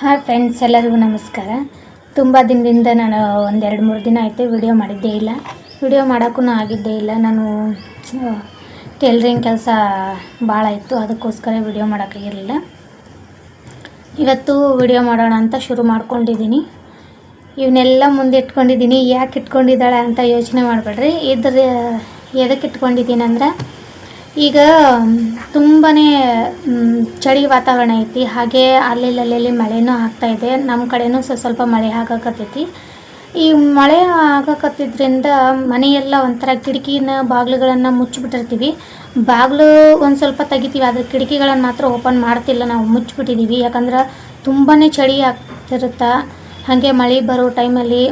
Hi friends ಎಲ್ಲರಿಗೂ ನಮಸ್ಕಾರ. ತುಂಬ ದಿನದಿಂದ ನಾನು ಒಂದೆರಡು ಮೂರು ದಿನ ಆಯಿತು ವಿಡಿಯೋ ಮಾಡಿದ್ದೇ ಇಲ್ಲ. ವಿಡಿಯೋ ಮಾಡೋಕ್ಕೂ ಆಗಿದ್ದೇ ಇಲ್ಲ. ನಾನು ಟೇಲ್ರಿಂಗ್ ಕೆಲಸ ಭಾಳ ಇತ್ತು. ಅದಕ್ಕೋಸ್ಕರ ವಿಡಿಯೋ ಮಾಡೋಕ್ಕಾಗಿರಲಿಲ್ಲ ಇವತ್ತು ವಿಡಿಯೋ ಮಾಡೋಣ ಅಂತ ಶುರು ಮಾಡ್ಕೊಂಡಿದ್ದೀನಿ. ಇವನ್ನೆಲ್ಲ ಮುಂದೆ ಇಟ್ಕೊಂಡಿದ್ದೀನಿ ಯಾಕೆ ಇಟ್ಕೊಂಡಿದ್ದಾಳೆ ಅಂತ ಯೋಚನೆ ಮಾಡಬೇಡ್ರಿ. ಇದ್ರ ಎದಕ್ಕೆ ಇಟ್ಕೊಂಡಿದ್ದೀನಿ ಅಂದ್ರೆ ಈಗ ತುಂಬಾ ಚಳಿ ವಾತಾವರಣ ಐತಿ. ಹಾಗೆ ಅಲ್ಲಿ ಅಲ್ಲಲ್ಲಿ ಮಳೆನೂ ಆಗ್ತಾ ಇದೆ. ನಮ್ಮ ಕಡೆನೂ ಸ್ವಲ್ಪ ಸ್ವಲ್ಪ ಮಳೆ ಆಗಕತ್ತೈತಿ. ಈ ಮಳೆ ಆಗಕತ್ತಿದ್ರಿಂದ ಮನೆಯೆಲ್ಲ ಒಂಥರ ಕಿಟಕಿನ ಬಾಗಿಲುಗಳನ್ನು ಮುಚ್ಚಿಬಿಟ್ಟಿರ್ತೀವಿ. ಬಾಗಿಲು ಒಂದು ಸ್ವಲ್ಪ ತೆಗಿತೀವಿ, ಆದರೆ ಕಿಟಕಿಗಳನ್ನು ಮಾತ್ರ ಓಪನ್ ಮಾಡ್ತಿಲ್ಲ. ನಾವು ಮುಚ್ಚಿಬಿಟ್ಟಿದ್ದೀವಿ ಯಾಕಂದ್ರೆ ತುಂಬಾ ಚಳಿ ಆಗ್ತಿರುತ್ತೆ. ಹಾಗೆ ಮಳೆ ಬರೋ ಟೈಮಲ್ಲಿ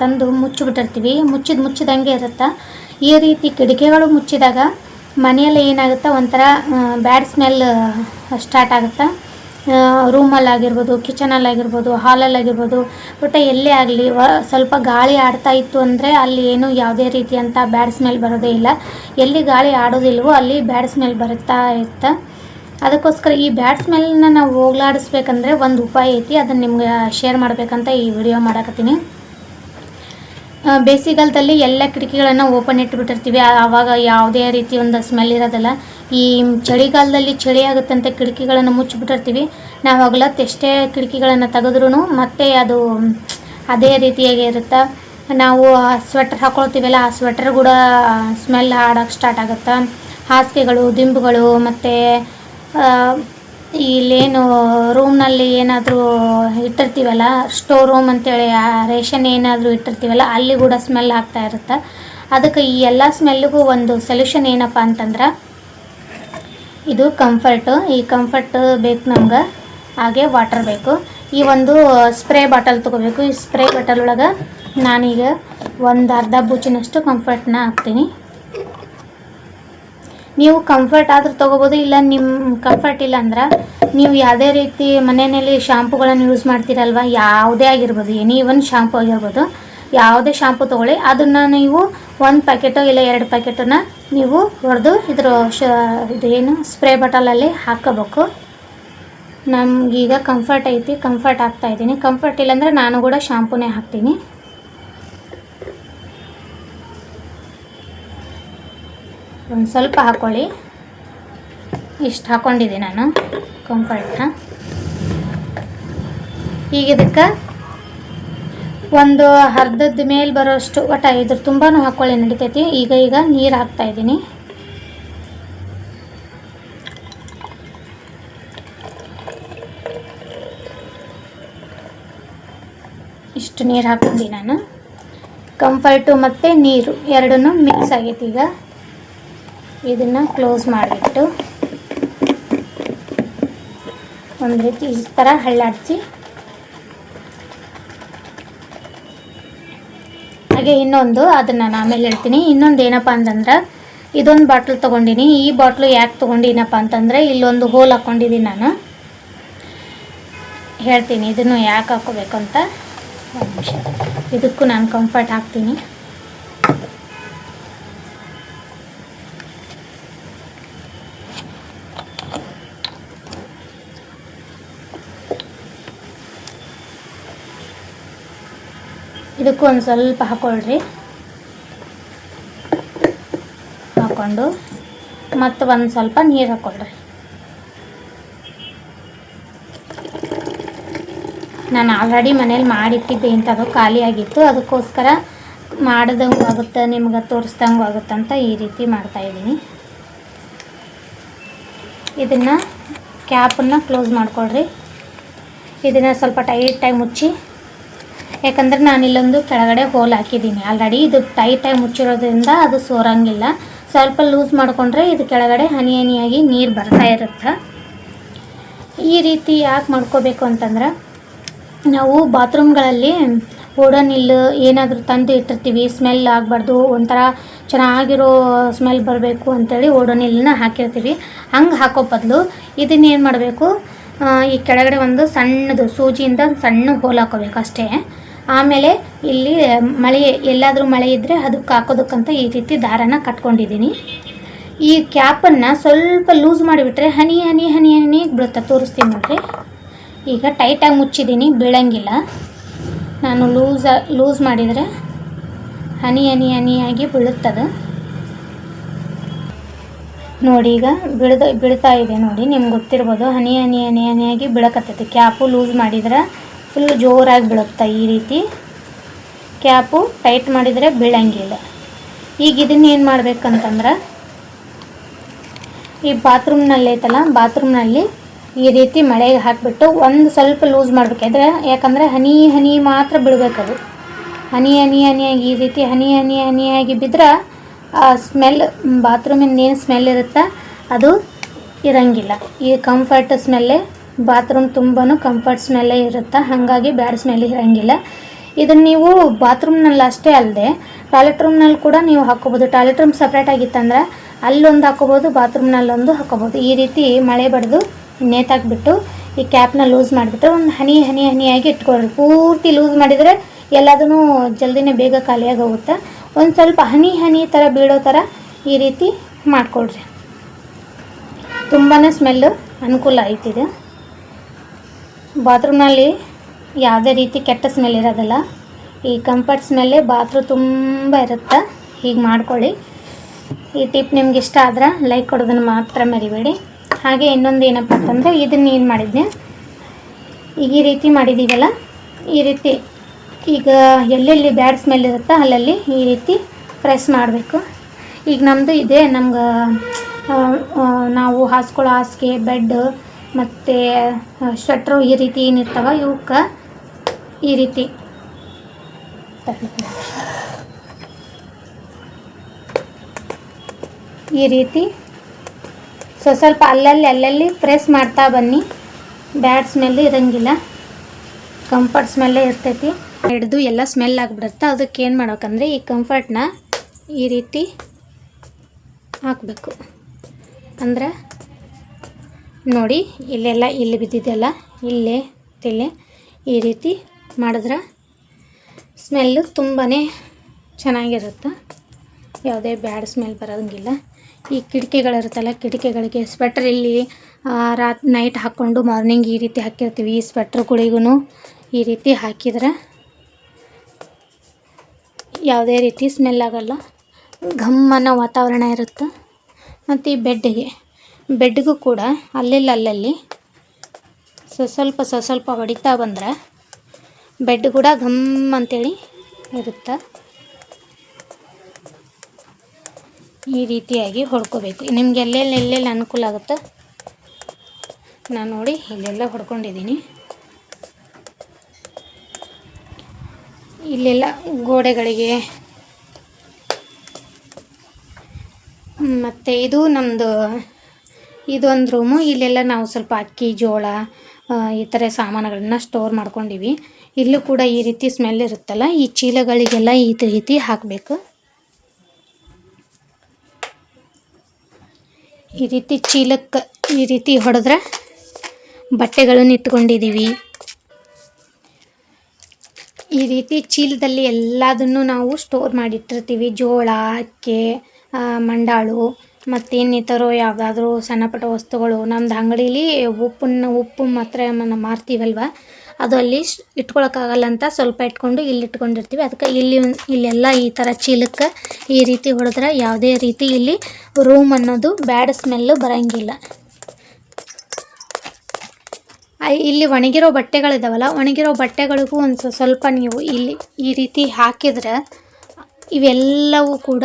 ತಂದು ಮುಚ್ಚಿಬಿಟ್ಟಿರ್ತೀವಿ. ಮುಚ್ಚಿದ ಮುಚ್ಚಿದಂಗೆ ಇರುತ್ತೆ. ಈ ರೀತಿ ಕಿಟಕಿಗಳು ಮುಚ್ಚಿದಾಗ ಮನೆಯಲ್ಲಿ ಏನಾಗುತ್ತೆ ಒಂಥರ ಬ್ಯಾಡ್ ಸ್ಮೆಲ್ ಸ್ಟಾರ್ಟ್ ಆಗುತ್ತೆ? ರೂಮಲ್ಲಿ ಆಗಿರ್ಬೋದು, ಕಿಚನಲ್ಲಿ ಆಗಿರ್ಬೋದು, ಹಾಲಲ್ಲಿ ಆಗಿರ್ಬೋದು ಒಟ್ಟು ಎಲ್ಲೇ ಆಗಲಿ, ವ, ಸ್ವಲ್ಪ ಗಾಳಿ ಆಡ್ತಾ ಇತ್ತು ಅಂದರೆ ಅಲ್ಲಿ ಏನು ಯಾವುದೇ ರೀತಿಯಂಥ ಬ್ಯಾಡ್ ಸ್ಮೆಲ್ ಬರೋದೇ ಇಲ್ಲ. ಎಲ್ಲಿ ಗಾಳಿ ಆಡೋದಿಲ್ವೋ ಅಲ್ಲಿ ಬ್ಯಾಡ್ ಸ್ಮೆಲ್ ಬರುತ್ತಾ ಇರುತ್ತೆ ಅದಕ್ಕೋಸ್ಕರ ಈ ಬ್ಯಾಡ್ ಸ್ಮೆಲ್ನ ನಾವು ಹೋಗ್ಲಾಡಿಸ್ಬೇಕಂದ್ರೆ ಒಂದು ಉಪಾಯ ಐತಿ, ಅದನ್ನು ನಿಮ್ಗೆ ಶೇರ್ ಮಾಡಬೇಕಂತ ಈ ವಿಡಿಯೋ ಮಾಡಕತ್ತೀನಿ. ಬೇಸಿಗೆಗಾಲದಲ್ಲಿ ಎಲ್ಲ ಕಿಟಕಿಗಳನ್ನು ಓಪನ್ ಇಟ್ಬಿಟ್ಟಿರ್ತೀವಿ. ಆವಾಗ ಯಾವುದೇ ರೀತಿ ಒಂದು ಸ್ಮೆಲ್ ಇರೋದಿಲ್ಲ. ಈ ಚಳಿಗಾಲದಲ್ಲಿ ಚಳಿ ಆಗುತ್ತಂತ ಕಿಟಕಿಗಳನ್ನು ಮುಚ್ಚಿಬಿಟ್ಟಿರ್ತೀವಿ. ನಾವು ಹಗಲತ್ತು ಎಷ್ಟೇ ಕಿಟಕಿಗಳನ್ನು ತೆಗೆದ್ರೂ ಮತ್ತೆ ಅದು ಅದೇ ರೀತಿಯಾಗಿ ಇರುತ್ತೆ? ನಾವು ಸ್ವೆಟ್ರ್ ಹಾಕೊಳ್ತೀವಲ್ಲ, ಆ ಸ್ವೆಟ್ರ್ ಕೂಡ ಸ್ಮೆಲ್ ಆಡೋಕ್ಕೆ ಸ್ಟಾರ್ಟ್ ಆಗುತ್ತೆ? ಹಾಸಿಗೆಗಳು, ದಿಂಬುಗಳು ಮತ್ತು ಇಲ್ಲೇನು ರೂಮ್ನಲ್ಲಿ ಏನಾದರೂ ಇಟ್ಟಿರ್ತೀವಲ್ಲ ಸ್ಟೋರ್ ರೂಮ್ ಅಂತೇಳಿ, ಆ ರೇಷನ್ ಏನಾದರೂ ಇಟ್ಟಿರ್ತೀವಲ್ಲ, ಅಲ್ಲಿ ಕೂಡ ಸ್ಮೆಲ್ ಆಗ್ತಾ ಇರುತ್ತೆ. ಅದಕ್ಕೆ ಈ ಎಲ್ಲ ಸ್ಮೆಲ್ಗೂ ಒಂದು ಸೊಲ್ಯೂಷನ್ ಏನಪ್ಪ ಅಂತಂದ್ರೆ, ಇದು ಕಂಫರ್ಟು ಈ ಕಂಫರ್ಟ್ ಬೇಕು ನಮ್ಗೆ, ಹಾಗೆ ವಾಟರ್ ಬೇಕು. ಈ ಒಂದು ಸ್ಪ್ರೇ ಬಾಟಲ್ ತೊಗೋಬೇಕು. ಈ ಸ್ಪ್ರೇ ಬಾಟಲ್ ಒಳಗೆ ನಾನೀಗ ಒಂದು ಅರ್ಧ ಬೂಚಿನಷ್ಟು ಕಂಫರ್ಟ್ನ ಹಾಕ್ತೀನಿ. ನೀವು ಕಂಫರ್ಟ್ ಆದರೂ ತೊಗೋಬೋದು, ಇಲ್ಲ ನಿಮ್ಮ ಕಂಫರ್ಟ್ ಇಲ್ಲ ಅಂದ್ರೆ ನೀವು ಯಾವುದೇ ರೀತಿ ಮನೆಯಲ್ಲಿ ಶಾಂಪುಗಳನ್ನು ಯೂಸ್ ಮಾಡ್ತೀರಲ್ವ, ಯಾವುದೇ ಆಗಿರ್ಬೋದು ಎನಿ ಒನ್ ಶಾಂಪು ಆಗಿರ್ಬೋದು, ಯಾವುದೇ ಶಾಂಪು ತೊಗೊಳ್ಳಿ, ಅದನ್ನು ನೀವು ಒಂದು ಪ್ಯಾಕೆಟೋ ಇಲ್ಲ ಎರಡು ಪ್ಯಾಕೆಟನ್ನು ನೀವು ಹೊಡೆದು ಇದ್ರ ಶ, ಇದು ಏನು ಸ್ಪ್ರೇ ಬಾಟಲಲ್ಲಿ ಹಾಕೋಬೇಕು. ನಮಗೀಗ ಕಂಫರ್ಟ್ ಐತಿ ಕಂಫರ್ಟ್ ಹಾಕ್ತಾ ಇದ್ದೀನಿ. ಕಂಫರ್ಟ್ ಇಲ್ಲಾಂದರೆ ನಾನು ಕೂಡ ಶಾಂಪೂನೇ ಹಾಕ್ತೀನಿ. ಒಂದು ಸ್ವಲ್ಪ ಹಾಕ್ಕೊಳ್ಳಿ ಇಷ್ಟು ಹಾಕ್ಕೊಂಡಿದ್ದೆ ನಾನು ಕಂಫರ್ಟ್ನ ಈಗ ಇದಕ್ಕೆ ಒಂದು ಅರ್ಧದ ಮೇಲೆ ಬರೋಷ್ಟು ಒಟ್ಟು ಇದ್ರ ತುಂಬಾ ಹಾಕ್ಕೊಳ್ಳಿ ನಡಿತೈತಿ. ಈಗ ಈಗ ನೀರು ಹಾಕ್ತಾ ಇದ್ದೀನಿ. ಇಷ್ಟು ನೀರು ಹಾಕ್ಕೊಂಡಿ ನಾನು. ಕಂಫರ್ಟು ಮತ್ತು ನೀರು, ಎರಡನ್ನೂ ಮಿಕ್ಸ್ ಆಗೈತಿ ಈಗ. ಇದನ್ನು ಕ್ಲೋಸ್ ಮಾಡಿಬಿಟ್ಟು ಒಂದು ರೀತಿ ಈ ಥರ ಹಳ್ಳಾಡಿಸಿ. ಹಾಗೆ ಇನ್ನೊಂದು, ಅದನ್ನು ನಾನು ಆಮೇಲೆ ಹೇಳ್ತೀನಿ. ಇನ್ನೊಂದು ಏನಪ್ಪ ಅಂತಂದ್ರೆ, ಇದೊಂದು ಬಾಟ್ಲ್ ತೊಗೊಂಡಿನಿ. ಈ ಬಾಟ್ಲು ಯಾಕೆ ತೊಗೊಂಡಿನಪ್ಪ ಅಂತಂದರೆ, ಇಲ್ಲೊಂದು ಹೋಲ್ ಹಾಕ್ಕೊಂಡಿದ್ದೀನಿ ನಾನು. ಹೇಳ್ತೀನಿ, ಇದನ್ನು ಯಾಕೆ ಹಾಕೋಬೇಕು ಅಂತ. ಇದಕ್ಕೂ ನಾನು ಕಂಫರ್ಟ್ ಹಾಕ್ತೀನಿ. ಇದಕ್ಕೂ ಒಂದು ಸ್ವಲ್ಪ ಹಾಕ್ಕೊಳ್ರಿ ಹಾಕ್ಕೊಂಡು ಮತ್ತು ಒಂದು ಸ್ವಲ್ಪ ನೀರು ಹಾಕ್ಕೊಳ್ರಿ ನಾನು ಆಲ್ರೆಡಿ ಮನೇಲಿ ಮಾಡಿಟ್ಟಿದ್ದೆ ಇಂಥದ್ದು ಖಾಲಿಯಾಗಿತ್ತು ಅದಕ್ಕೋಸ್ಕರ ಮಾಡ್ದಂಗೂ ಆಗುತ್ತೆ, ನಿಮ್ಗೆ ತೋರಿಸ್ದಂಗೆ ಅಂತ ಈ ರೀತಿ ಮಾಡ್ತಾಯಿದ್ದೀನಿ ಇದನ್ನು ಕ್ಯಾಪನ್ನು ಕ್ಲೋಸ್ ಮಾಡಿಕೊಳ್ರಿ. ಇದನ್ನು ಸ್ವಲ್ಪ ಟೈಟಾಗಿ ಮುಚ್ಚಿ ಯಾಕಂದ್ರೆ ನಾನು ಇಲ್ಲೊಂದು ಕೆಳಗಡೆ ಹೋಲ್ ಹಾಕಿದ್ದೀನಿ. ಆಲ್ರೆಡಿ ಇದು ಟೈಟಾಗಿ ಮುಚ್ಚಿರೋದ್ರಿಂದ ಅದು ಸೋರಂಗಿಲ್ಲ. ಸ್ವಲ್ಪ ಲೂಸ್ ಮಾಡಿಕೊಂಡ್ರೆ ಇದು ಕೆಳಗಡೆ ಹನಿ ಹನಿಯಾಗಿ ನೀರು ಬರ್ತಾ ಇರುತ್ತೆ. ಈ ರೀತಿ ಯಾಕೆ ಮಾಡ್ಕೋಬೇಕು ಅಂತಂದ್ರೆ, ನಾವು ಬಾತ್ರೂಮ್ಗಳಲ್ಲಿ ಓಡೋನಿಲ್ ಏನಾದರೂ ತಂದು ಇಟ್ಟಿರ್ತೀವಿ ಸ್ಮೆಲ್ ಆಗಬಾರ್ದು, ಒಂಥರ ಚೆನ್ನಾಗಿರೋ ಸ್ಮೆಲ್ ಬರಬೇಕು ಅಂತೇಳಿ ಓಡೋನಿಲ್ನ ಹಾಕಿರ್ತೀವಿ. ಹಂಗೆ ಹಾಕೋ ಬದಲು ಇದನ್ನೇನು ಮಾಡಬೇಕು ಈ ಕೆಳಗಡೆ ಒಂದು ಸಣ್ಣದು ಸೂಜಿಯಿಂದ ಸಣ್ಣ ಹೋಲ್ ಹಾಕೋಬೇಕು ಅಷ್ಟೇ. ಆಮೇಲೆ ಇಲ್ಲಿ ಮಳೆ, ಎಲ್ಲಾದರೂ ಮಳೆ ಇದ್ದರೆ ಅದಕ್ಕೆ ಹಾಕೋದಕ್ಕಂತ ಈ ರೀತಿ ದಾರನ ಕಟ್ಕೊಂಡಿದ್ದೀನಿ. ಈ ಕ್ಯಾಪನ್ನು ಸ್ವಲ್ಪ ಲೂಸ್ ಮಾಡಿಬಿಟ್ರೆ ಹನಿ ಹನಿ ಹನಿ ಹನಿ ಬಿಡುತ್ತೆ ತೋರಿಸ್ತೀನಿ ನೋಡ್ರಿ. ಈಗ ಟೈಟಾಗಿ ಮುಚ್ಚಿದ್ದೀನಿ, ಬೀಳಂಗಿಲ್ಲ. ನಾನು ಲೂಸ್ ಲೂಸ್ ಮಾಡಿದರೆ ಹನಿ ಹನಿ ಹನಿಯಾಗಿ ಬೀಳುತ್ತದೆ. ನೋಡಿ ಈಗ ಬಿಳ್ದ, ಬೀಳ್ತಾ ಇದೆ ನೋಡಿ, ನಿಮ್ಗೆ ಗೊತ್ತಿರ್ಬೋದು. ಹನಿ ಹನಿ ಹನಿ, ಹನಿಯಾಗಿ ಬೀಳಕತ್ತೈತಿ. ಕ್ಯಾಪು ಲೂಸ್ ಮಾಡಿದ್ರೆ ಫುಲ್ ಜೋರಾಗಿ ಬೀಳುತ್ತೆ ಈ ರೀತಿ. ಕ್ಯಾಪು ಟೈಟ್ ಮಾಡಿದರೆ ಬೀಳಂಗಿಲ್ಲ. ಈಗ ಇದನ್ನ ಏನು ಮಾಡ್ಬೇಕಂತಂದ್ರೆ, ಈ ಬಾತ್ರೂಮ್ನಲ್ಲಿ ಐತಲ್ಲ, ಬಾತ್ರೂಮ್ನಲ್ಲಿ ಈ ರೀತಿ ಮಳೆಗೆ ಹಾಕಿಬಿಟ್ಟು ಒಂದು ಸ್ವಲ್ಪ ಲೂಸ್ ಮಾಡ್ಬೇಕಾದ್ರೆ, ಯಾಕಂದರೆ ಹನಿ ಹನಿ ಮಾತ್ರ ಬೀಳ್ಬೇಕದು. ಹನಿ ಹನಿ, ಹನಿಯಾಗಿ ಈ ರೀತಿ ಹನಿ ಹನಿ, ಹನಿಯಾಗಿ ಬಿದ್ದರೆ ಸ್ಮೆಲ್ ಬಾತ್ರೂಮಿಂದ ಏನು ಸ್ಮೆಲ್ ಇರುತ್ತೆ, ಅದು ಇರಂಗಿಲ್ಲ. ಈ ಕಂಫರ್ಟ್ ಸ್ಮೆಲ್ಲೇ ಬಾತ್ರೂಮ್ ತುಂಬಾ ಕಂಫರ್ಟ್ ಸ್ಮೆಲ್ಲೇ ಇರುತ್ತೆ. ಹಾಗಾಗಿ ಬ್ಯಾಡ್ ಸ್ಮೆಲ್ ಇರಂಗಿಲ್ಲ. ಇದನ್ನು ನೀವು ಬಾತ್ರೂಮ್ನಲ್ಲಿ ಅಷ್ಟೇ ಅಲ್ಲದೆ ಟಾಯ್ಲೆಟ್ ರೂಮ್ನಲ್ಲಿ ಕೂಡ ನೀವು ಹಾಕೋಬೋದು ಟಾಯ್ಲೆಟ್ ರೂಮ್ ಸಪ್ರೇಟ್ ಆಗಿತ್ತಂದ್ರೆ ಅಲ್ಲೊಂದು ಹಾಕೋಬೋದು ಬಾತ್ರೂಮ್ನಲ್ಲೊಂದು ಹಾಕೋಬೋದು ಈ ರೀತಿ ಮಳೆ ಬಡಿದು ನೇತಾಕ್ಬಿಟ್ಟು, ಈ ಕ್ಯಾಪ್ನ ಲೂಸ್ ಮಾಡಿಬಿಟ್ರೆ ಒಂದು ಹನಿ ಹನಿ ಹನಿಯಾಗಿ ಇಟ್ಕೊಳ್ಳಿ ಪೂರ್ತಿ ಲೂಸ್ ಮಾಡಿದರೆ ಎಲ್ಲದೂ ಜಲ್ದಿನೇ ಬೇಗ ಖಾಲಿಯಾಗಿ ಹೋಗುತ್ತೆ. ಒಂದು ಸ್ವಲ್ಪ ಹನಿ ಹನಿ ಥರ ಬೀಳೋ ಥರ ಈ ರೀತಿ ಮಾಡಿಕೊಡ್ರಿ ತುಂಬಾ ಸ್ಮೆಲ್ಲು ಅನುಕೂಲ ಆಯ್ತಿದೆ ಬಾತ್ರೂಮ್ನಲ್ಲಿ ಯಾವುದೇ ರೀತಿ ಕೆಟ್ಟ ಸ್ಮೆಲ್ ಇರೋದಿಲ್ಲ. ಈ ಕಂಫರ್ಟ್ ಸ್ಮೆಲ್ಲೇ ಬಾತ್ರೂಮ್ ತುಂಬ ಇರುತ್ತೆ. ಹೀಗೆ ಮಾಡ್ಕೊಳ್ಳಿ. ಈ ಟಿಪ್ ನಿಮ್ಗೆ ಇಷ್ಟ ಆದ್ರೆ ಲೈಕ್ ಕೊಡೋದನ್ನು ಮಾತ್ರ ಮರಿಬೇಡಿ. ಹಾಗೆ ಇನ್ನೊಂದು ಏನಪ್ಪ ಅಂತಂದರೆ ಇದನ್ನು ಏನು ಮಾಡಿದ್ದೆ ಈಗ ಈ ರೀತಿ ಮಾಡಿದ್ದೀವಲ್ಲ ಈ ರೀತಿ ಈಗ ಎಲ್ಲೆಲ್ಲಿ ಬ್ಯಾಡ್ ಸ್ಮೆಲ್ ಇರುತ್ತೋ ಅಲ್ಲಲ್ಲಿ ಈ ರೀತಿ ಪ್ರೆಸ್ ಮಾಡಬೇಕು. ಈಗ ನಮ್ಮದು ಇದೆ, ನಮ್ಗೆ ನಾವು ಹಾಸ್ಕೊಳ್ಳೋ ಹಾಸಿಗೆ ಬೆಡ್ ಮತ್ತು ಶಟ್ರು ಈ ರೀತಿ ಏನಿರ್ತಾವ ಇವಕ್ಕೆ ಈ ರೀತಿ. ಈ ರೀತಿ. ಸೊ ಸ್ವಲ್ಪ ಅಲ್ಲಲ್ಲಿ ಅಲ್ಲಲ್ಲಿ ಪ್ರೆಸ್ ಮಾಡ್ತಾ ಬನ್ನಿ. ಬ್ಯಾಡ್ ಸ್ಮೆಲ್ ಇರಂಗಿಲ್ಲ. ಕಂಫರ್ಟ್ ಸ್ಮೆಲ್ಲೇ ಇರ್ತೈತಿ. ಹಿಡಿದು ಎಲ್ಲ ಸ್ಮೆಲ್ ಆಗಿಬಿಡುತ್ತೆ. ಅದಕ್ಕೆ ಏನು ಮಾಡ್ಬೇಕಂದ್ರೆ ಈ ಕಂಫರ್ಟ್ನ ಈ ರೀತಿ ಹಾಕಬೇಕು. ಅಂದ್ರೆ ನೋಡಿ, ಇಲ್ಲೆಲ್ಲ ಇಲ್ಲಿ ಬಿದ್ದಿದ್ದೆಲ್ಲ ಇಲ್ಲೇ ತಿಲ್ಲೆ ಈ ರೀತಿ ಮಾಡಿದ್ರೆ ಸ್ಮೆಲ್ಲು ತುಂಬಾ ಚೆನ್ನಾಗಿರುತ್ತೆ. ಯಾವುದೇ ಬ್ಯಾಡ್ ಸ್ಮೆಲ್ ಬರೋಂಗಿಲ್ಲ. ಈ ಕಿಟಕಿಗಳಿರುತ್ತಲ್ಲ, ಕಿಟಕಿಗಳಿಗೆ ಸ್ವೆಟ್ರ್ ಇಲ್ಲಿ ರಾತ್ ನೈಟ್ ಹಾಕ್ಕೊಂಡು ಮಾರ್ನಿಂಗ್ ಈ ರೀತಿ ಹಾಕಿರ್ತೀವಿ. ಈ ಸ್ವೆಟ್ರ್ಗಳಿಗೂ ಈ ರೀತಿ ಹಾಕಿದ್ರೆ ಯಾವುದೇ ರೀತಿ ಸ್ಮೆಲ್ ಆಗೋಲ್ಲ. ಘಮ್ ಅನ್ನೋ ವಾತಾವರಣ ಇರುತ್ತೆ. ಮತ್ತು ಈ ಬೆಡ್ಡಿಗೆ ಬೆಡ್ಗೂ ಕೂಡ ಅಲ್ಲೆಲ್ಲ ಅಲ್ಲಲ್ಲಿ ಸ್ವ ಸ್ವಲ್ಪ ಸ್ವ ಸ್ವಲ್ಪ ಹೊಡಿತಾ ಬಂದ್ರೆ ಬೆಡ್ ಕೂಡ ಘಮ್ ಅಂತೇಳಿ ಇರುತ್ತೆ. ಈ ರೀತಿಯಾಗಿ ಹೊಡ್ಕೋಬೇಕು. ನಿಮ್ಗೆ ಎಲ್ಲೆಲ್ಲಿ ಎಲ್ಲೆಲ್ಲಿ ಅನುಕೂಲ ಆಗುತ್ತೆ, ನಾನು ನೋಡಿ ಇಲ್ಲೆಲ್ಲ ಹೊಡ್ಕೊಂಡಿದ್ದೀನಿ. ಇಲ್ಲೆಲ್ಲ ಗೋಡೆಗಳಿಗೆ. ಮತ್ತು ಇದು ನಮ್ಮದು ಇದೊಂದು ರೂಮು ಇಲ್ಲೆಲ್ಲ ನಾವು ಸ್ವಲ್ಪ ಅಕ್ಕಿ, ಜೋಳ ಈ ಥರ ಸಾಮಾನುಗಳನ್ನ ಸ್ಟೋರ್ ಮಾಡ್ಕೊಂಡಿವಿ. ಇಲ್ಲೂ ಕೂಡ ಈ ರೀತಿ ಸ್ಮೆಲ್ ಇರುತ್ತಲ್ಲ, ಈ ಚೀಲಗಳಿಗೆಲ್ಲ ಈ ರೀತಿ ಹಾಕಬೇಕು. ಈ ರೀತಿ ಚೀಲಕ್ಕೆ, ಈ ರೀತಿ ಹೊಡೆದ್ರೆ ಬಟ್ಟೆಗಳನ್ನು ಇಟ್ಕೊಂಡಿದ್ದೀವಿ ಈ ರೀತಿ ಚೀಲದಲ್ಲಿ ಎಲ್ಲದನ್ನು ನಾವು ಸ್ಟೋರ್ ಮಾಡಿಟ್ಟಿರ್ತೀವಿ. ಜೋಳ, ಅಕ್ಕಿ ಮಂಡಾಳು ಮತ್ತು ಇನ್ನಿತರ ಯಾವುದಾದ್ರೂ ಸಣ್ಣ ಪುಟ್ಟ ವಸ್ತುಗಳು. ನಮ್ದು ಅಂಗಡೀಲಿ ಉಪ್ಪನ್ನು, ಉಪ್ಪು ಮಾತ್ರ ಮಾರ್ತೀವಲ್ವ? ಅದು ಅಲ್ಲಿ ಇಟ್ಕೊಳಕ್ಕಾಗಲ್ಲ ಅಂತ ಸ್ವಲ್ಪ ಇಟ್ಕೊಂಡು ಇಲ್ಲಿ ಇಟ್ಕೊಂಡಿರ್ತೀವಿ ಅದಕ್ಕೆ ಇಲ್ಲಿ ಇಲ್ಲೆಲ್ಲ ಈ ಥರ ಚೀಲಕ್ಕೆ ಈ ರೀತಿ ಹೊಡೆದ್ರೆ ಯಾವುದೇ ರೀತಿ ಇಲ್ಲಿ ರೂಮ್ ಅನ್ನೋದು ಬ್ಯಾಡ್ ಸ್ಮೆಲ್ಲು ಬರೋಂಗಿಲ್ಲ. ಇಲ್ಲಿ ಒಣಗಿರೋ ಬಟ್ಟೆಗಳಿದಾವಲ್ಲ, ಒಣಗಿರೋ ಬಟ್ಟೆಗಳಿಗೂ ಒಂದು ಸ್ವಲ್ಪ ನೀವು ಇಲ್ಲಿ ಈ ರೀತಿ ಹಾಕಿದ್ರೆ ಇವೆಲ್ಲವೂ ಕೂಡ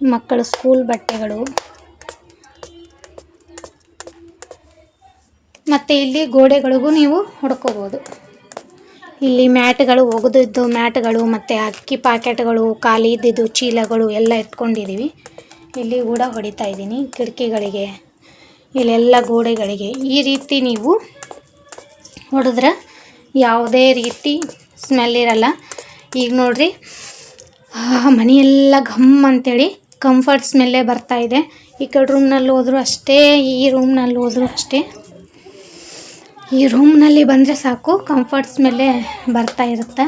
ಮಕ್ಕಳ ಸ್ಕೂಲ್ ಬಟ್ಟೆಗಳು. ಮತ್ತು ಇಲ್ಲಿ ಗೋಡೆಗಳಿಗೂ ನೀವು ಹೊಡ್ಕೋಬೋದು. ಇಲ್ಲಿ ಮ್ಯಾಟ್ಗಳು, ಒಗೆದಿದ್ದು ಮ್ಯಾಟ್ಗಳು ಮತ್ತೆ ಅಕ್ಕಿ ಪ್ಯಾಕೆಟ್ಗಳು ಖಾಲಿ ಇದ್ದಿದ್ದು ಚೀಲಗಳು ಎಲ್ಲ ಎತ್ಕೊಂಡಿದೀವಿ. ಇಲ್ಲಿ ಕೂಡ ಹೊಡಿತಾ ಇದ್ದೀನಿ ಕಿಟಕಿಗಳಿಗೆ, ಇಲ್ಲೆಲ್ಲ ಗೋಡೆಗಳಿಗೆ. ಈ ರೀತಿ ನೀವು ಹೊಡೆದ್ರೆ ಯಾವುದೇ ರೀತಿ ಸ್ಮೆಲ್ ಇರಲ್ಲ. ಈಗ ನೋಡ್ರಿ ಮನೆಯೆಲ್ಲ ಘಮ್ ಅಂತೇಳಿ ಕಂಫರ್ಟ್ ಸ್ಮೆಲ್ಲೇ ಬರ್ತಾ ಇದೆ. ಈ ಕಡೆ ರೂಮ್ನಲ್ಲಿ ಹೋದ್ರು ಅಷ್ಟೇ, ಈ ರೂಮ್ನಲ್ಲಿ ಹೋದ್ರು ಅಷ್ಟೇ. ಈ ರೂಮ್ನಲ್ಲಿ ಬಂದರೆ ಸಾಕು ಕಂಫರ್ಟ್ಸ್ ಮೇಲೆ ಬರ್ತಾ ಇರುತ್ತೆ.